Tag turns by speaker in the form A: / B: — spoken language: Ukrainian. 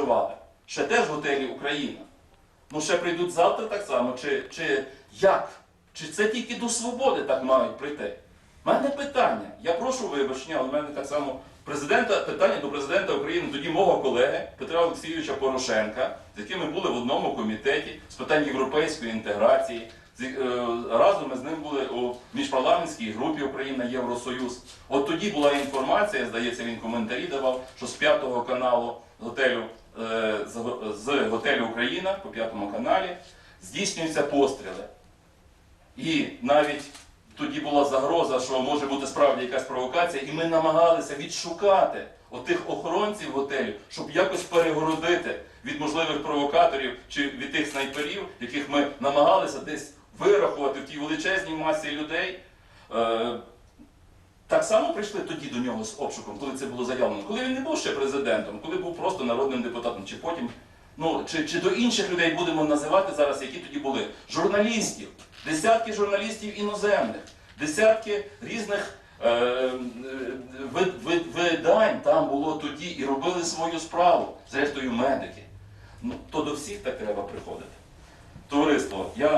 A: проживали. Ще теж готелі Україна. Ну ще прийдуть завтра так само. Чи, чи як? Чи це тільки до свободи так мають прийти? У мене питання. Я прошу вибачення, в мене так само президента, питання до президента України, тоді мого колеги Петра Олексійовича Порошенка, з яким ми були в одному комітеті з питань європейської інтеграції. Е, Разом ми з ним були у міжпарламентській групі Україна Євросоюз. От тоді була інформація, здається, він коментарі давав, що з п'ятого каналу готелю з готелю Україна по п'ятому каналі здійснюються постріли. І навіть тоді була загроза, що може бути справді якась провокація, і ми намагалися відшукати отих охоронців готелю, щоб якось перегородити від можливих провокаторів чи від тих снайперів, яких ми намагалися десь вирахувати в тій величезній масі людей. Е, так само прийшли тоді до нього з обшуком, коли це було заявлено, коли він не був ще президентом, коли був просто народним депутатом, чи потім, ну чи, чи до інших людей будемо називати зараз, які тоді були? Журналістів, десятки журналістів іноземних, десятки різних е, е, ви- ви- видань там було тоді і робили свою справу, зрештою медики. Ну то до всіх так треба приходити. Товариство, я